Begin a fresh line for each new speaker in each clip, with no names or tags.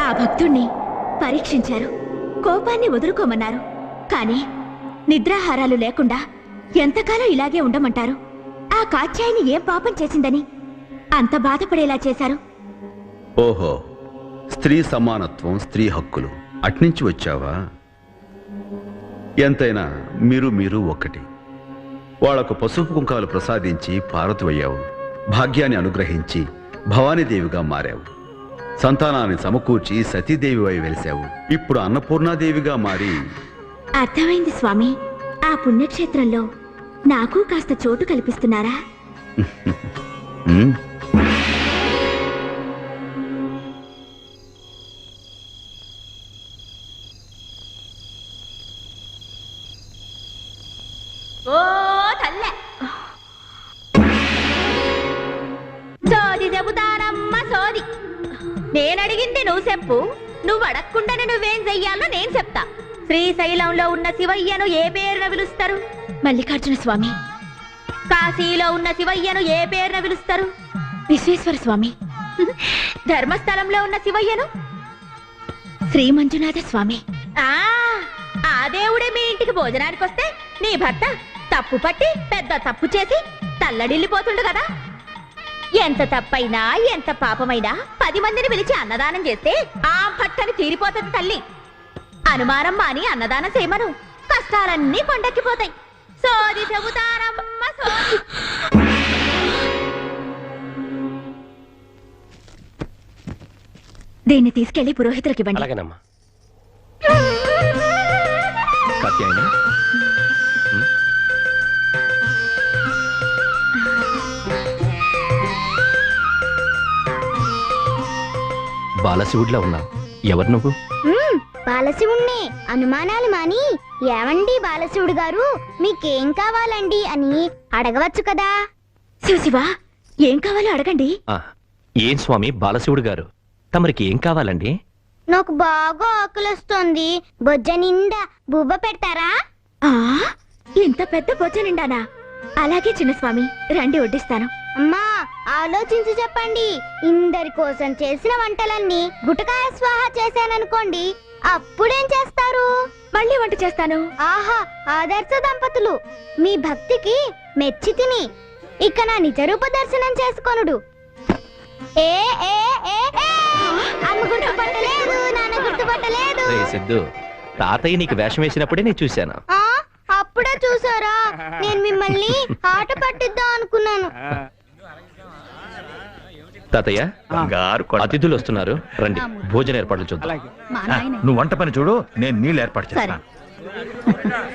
ఆ భక్తుణ్ణి పరీక్షించారు. కోపాన్ని వదులుకోమన్నారు. కానీ నిద్రాహారాలు లేకుండా ఎంతకాలం ఇలాగే ఉండమంటారు? ఆ కాత్యాయిని ఏం పాపం చేసిందని అంత బాధపడేలా చేశారు?
ఓహో స్త్రీ సమానత్వం స్త్రీ హక్కులు అట్నుంచి వచ్చావా? ఎంతైనా మీరు మీరు ఒక్కటి. వాళ్ళకు పసుపు కుంకాలు ప్రసాదించి పార్వతివయ్యావు భాగ్యాన్ని అనుగ్రహించి భవానీదేవిగా మారావు. సంతానాన్ని సమకూర్చి సతీదేవివై వెలిశావు. ఇప్పుడు అన్నపూర్ణాదేవిగా మారి
అర్థమైంది స్వామి. ఆ పుణ్యక్షేత్రంలో నాకు కాస్త చోటు కల్పిస్తున్నారా? ఓ నేనడిగింది నువ్వు చెప్పు. నువ్వు అడగకుండానే నువ్వేం చెయ్యాలో నేను చెప్తా. శ్రీశైలంలో ఉన్న శివయ్యను ఏ పేరున పిలుస్తారు? మల్లికార్జున స్వామి. కాశీలో ఉన్న శివయ్యను ఏ పేరున పిలుస్తారు? విశ్వేశ్వర స్వామి. ధర్మస్థలంలో ఉన్న శివయ్యను? శ్రీ మంజునాథ స్వామి. ఆ ఆ దేవుడే మీ ఇంటికి భోజనానికి వస్తే నీ భర్త తప్పు పట్టి పెద్ద తప్పు చేసి తల్లడిల్లిపోతుండు కదా. ఎంత తప్పైనా ఎంత పాపమైనా పది మందిని పిలిచి అన్నదానం చేస్తే ఆ భట్టని తీరిపోతుంది తల్లి. అనుమానం మాని అన్నదానం చేయమను. కష్టాలన్నీ కొండెక్కిపోతాయి సోది చెబుతారమ్మ సోది. దీన్ని తీసుకెళ్ళి పురోహితులకి ఇవ్వండి.
అలాగేనమ్మా. కాత్యాయని బాలశివుడిలా ఉన్నావు ఎవరు నువ్వు?
మ్మ్, బాలశివుణ్ణి. అనుమానాలు మాని. ఏమండి బాలశివుడు గారు? మీకేం కావాలండి అని అడగవచ్చు కదా?
శివశివ ఏం కావాలో అడగండి.
ఆ, ఏం స్వామి బాలశివుడు గారు? తమరికి ఏం కావాలండి?
నాకు బాగా ఆకలిస్తోంది. బొజ్జ నిండా బువ్వ పెడతారా?
ఆ ఇంత పెద్ద బొజ్జ నిండానా? అలాగే చిన్న స్వామి రండి వడ్డిస్తాను.
అమ్మా ఆలోచించి చెప్పండి. ఇందరి కోసం చేసిన వంటలన్నీ గుటకాయ స్వాహ చేశాననుకోండి అప్పుడేం చేస్తారు?
మళ్ళీ వంట చేస్తాను.
ఆహా ఆదర్శ దంపతులు. మీ భక్తికి మెచ్చి తిని ఇక నా నిజరూప దర్శనం చేసుకొనుడు. ఏ ఏ ఏ ఏ! అమ్మ గుర్తుపట్టలేదు నాన్న గుర్తుపట్టలేదు
రే సిద్ధు తాతయ్య నీకు వేషం వేసినప్పుడే నేను చూశాను.
ఆ అప్పుడే చూసారా? నేను మిమ్మల్ని ఆట పట్టిద్దాం అనుకున్నాను.
తాతయ్య అతిథులు వస్తున్నారు రండి భోజన ఏర్పాట్లు చూద్దాం
నువ్వు వంట పని చూడు నేను నీళ్ళు ఏర్పాటు చేస్తాను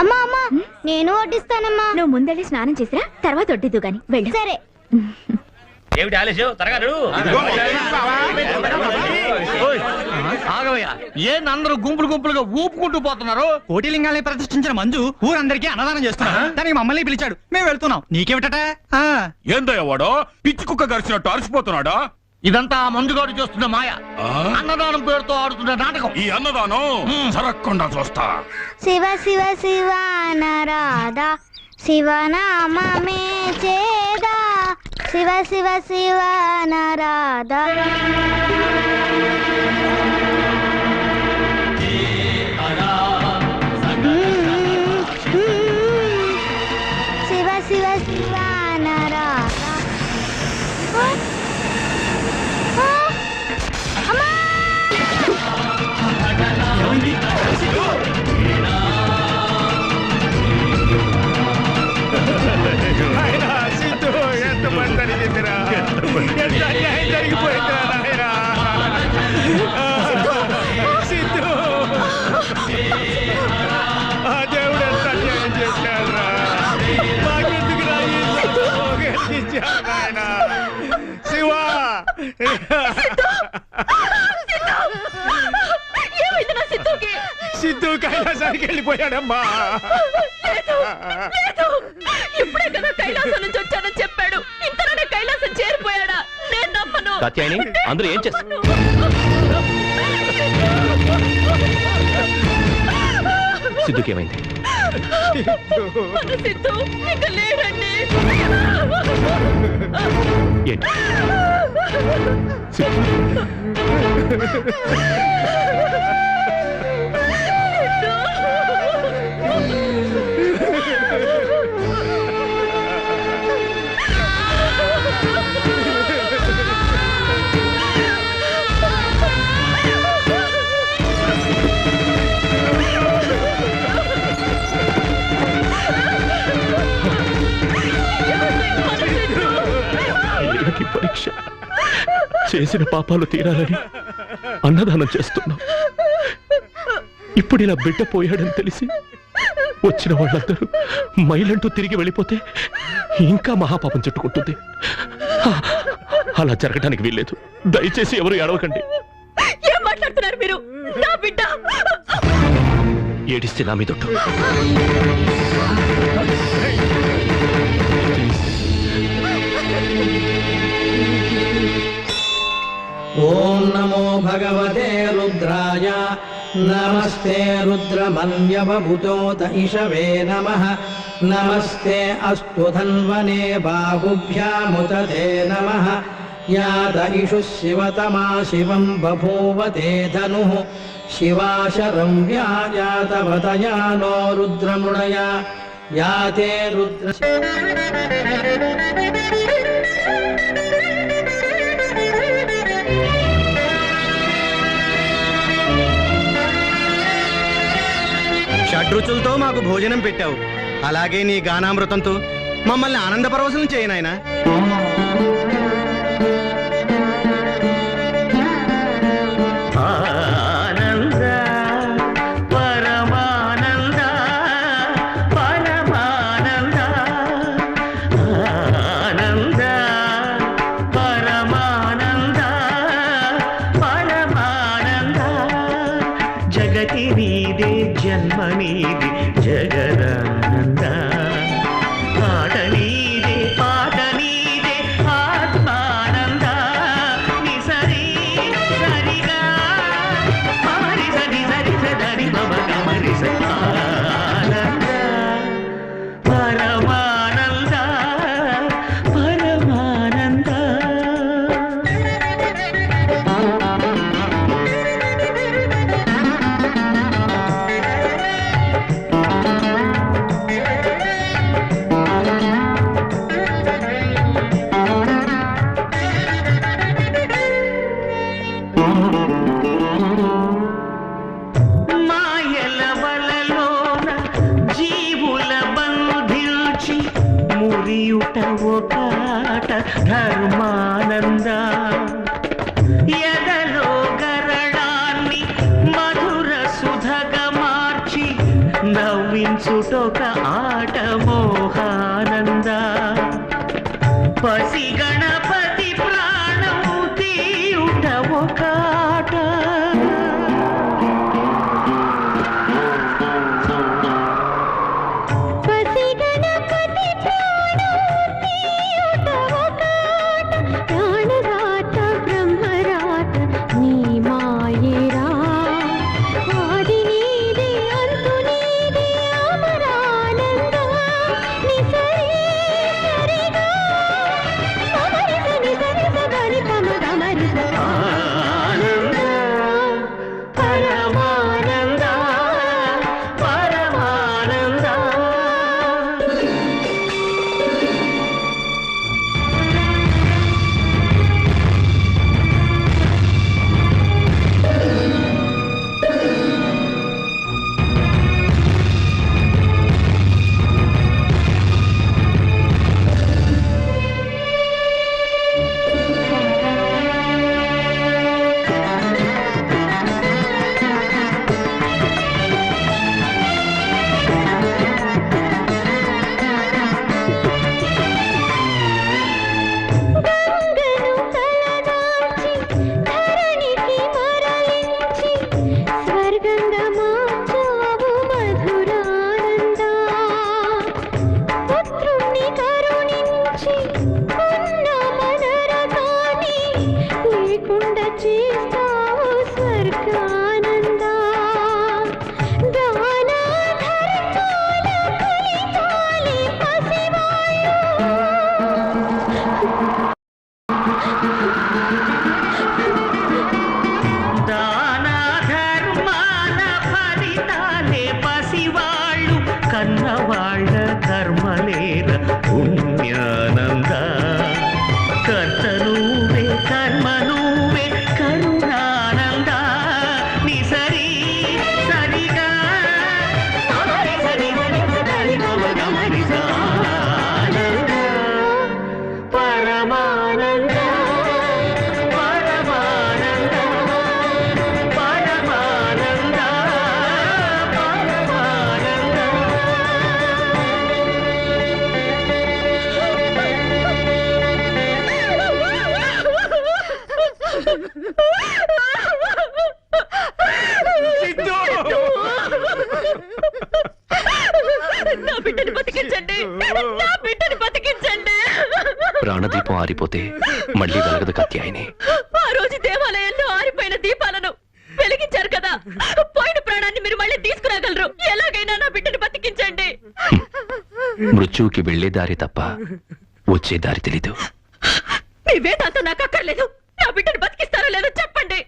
అమ్మా అమ్మా నేను వడ్డిస్తానమ్మా
నువ్వు ముందెళ్ళి స్నానం చేసిరా తర్వాత వడ్డిద్దు గాని వెళ్ళు
సరే
ఏమిటి ఆలస్యం త్వరగా నడు.
ఆగవయ్యా. ఏందరూ గుంపులు గుంపులుగా ఊపుకుంటూ పోతున్నారు? కోటిలింగాల్ని ప్రతిష్ఠించిన మంజు ఊరందరికీ అన్నదానం చేస్తున్నారు దానికి మమ్మల్ని పిలిచాడు. మేము వెళ్తున్నాం. నీకేమిటట? ఆ,
ఏందయ్య వాడు? పిచ్చి కుక్క గరిచినట్టు అలసిపోతున్నాడా?
ఇదంతా ఆ మంజుగాడు చేస్తున్న మాయ.
ఆ?
అన్నదానం పేరుతో ఆడుతున్న నాటకం.
ఈ అన్నదానం జరగకుండా చూస్తా.
శివ శివ శివ నరాధా. శివనామే చేదా. శివ శివ శివ నరాధా.
సిద్ధు కైలాసానికి వెళ్ళిపోయాడమ్మా.
లేదు ఇప్పుడే కదా కైలాసం నుంచి వచ్చానని చెప్పాడు. ఇంతలోనే కైలాసం చేరిపోయాడా? నేను నమ్మను.
కాత్యాయని అందరూ ఏం చేస్తారు? సిద్ధుకేమైంది
మన సిద్ధు ఇక లేరండి.
ఏంటి? వీళ్ళకి పరీక్ష. చేసిన పాపాలు తీరాలని అన్నదానం చేస్తున్నాం. ఇప్పుడు ఇలా బిడ్డ పోయాడని తెలిసి వచ్చిన వాళ్ళందరూ మైలంటూ తిరిగి వెళ్ళిపోతే ఇంకా మహాపాపం చుట్టుకుంటుంది. అలా జరగడానికి వీల్లేదు. దయచేసి ఎవరు ఏడవకండి.
ఏం మాట్లాడుతున్నారు మీరు? నా బిడ్డ!
ఏడిస్తే నా మీదొట్టు
ఓం నమో భగవతే రుద్రాయ नमस्ते रुद्रमन्यवभुतोत इषवे नमः। नमस्ते अस्तु धन्वने बाहुभ्यामुदधे नमः। यात त इषुः शिवतमा शिवम् बभूवदे धनुः। शिवा शरं नो रुद्रमृणया। याते रुद्र
షడ్రుచులతో మాకు భోజనం పెట్టావు. అలాగే నీ గానామృతంతో మమ్మల్ని ఆనందపరవశం
చేయనాయనా గతి నీదే జన్మ నీది జగదానంద. ఆటని మురియుట ఒకట ధర్మానంద ఎదలో గరళాన్ని మధుర సుధగ మార్చి నవ్వించుటొక ఆట
ఆరిపోతే మళ్ళీ వెలగదు కత్యాయని.
ఆ రోజు దేవాలయంలో ఆరిపోయిన దీపాలను వెలిగించారు కదా. పోయిన ప్రాణాన్ని మీరు మళ్ళీ తీసుకురాగలరు. ఎలాగైనా నా బిడ్డని బతికించండి.
మృత్యువుకి వెళ్ళే దారి తప్ప వచ్చే దారి తెలీదు.
మీ వేదాంతం నాకు అక్కర్లేదు. నా బిడ్డని బతికిస్తారో లేదో చెప్పండి.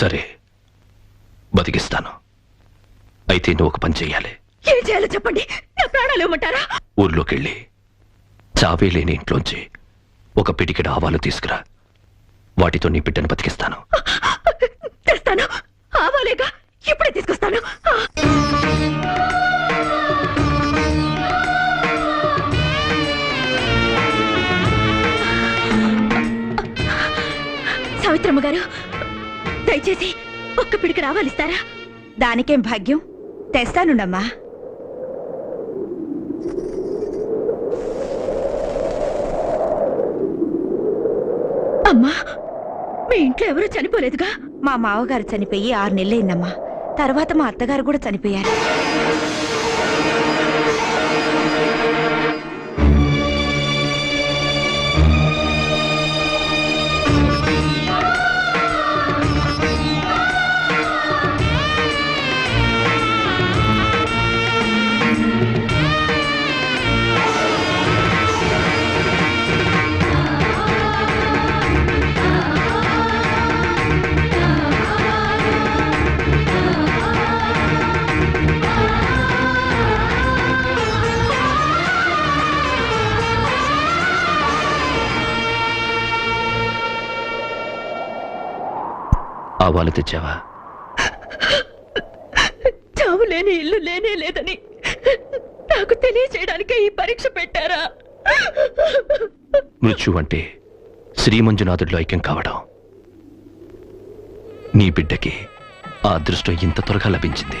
సరే బతికిస్తాను. అయితే నువ్వు ఒక పని చెయ్యాలి.
ఏం చేయాలో చెప్పండి. నా ప్రాణాలు ఇవ్వమంటారా?
ఊర్లోకెళ్ళి చావే లేని ఇంట్లోంచి ఒక పిడికెడు ఆవాలు తీసుకురా. వాటితో నీ బిడ్డను బతికిస్తాను.
తెస్తాను. ఆవాలేగా? ఇప్పుడే తీసుకొస్తాను. సావిత్రమ్మ గారు దయచేసి ఒక్క పిడికి రావాలిస్తారా
దానికేం భాగ్యం? తెస్తానుండమ్మా.
అమ్మా! మీ ఇంట్లో ఎవరూ చనిపోలేదుగా?
మా మావగారు చనిపోయి ఆరు నెలలైందమ్మా. తర్వాత మా అత్తగారు కూడా చనిపోయారు.
ఆవాలు తెచ్చావా?
చావు లేని ఇల్లు లేనే లేదని నాకు తెలియచేయడానికే ఈ పరీక్ష పెట్టారా?
మృత్యు అంటే శ్రీమంజునాథుడిలో ఐక్యం కావడం నీ బిడ్డకి ఆ అదృష్టం ఇంత త్వరగా లభించింది.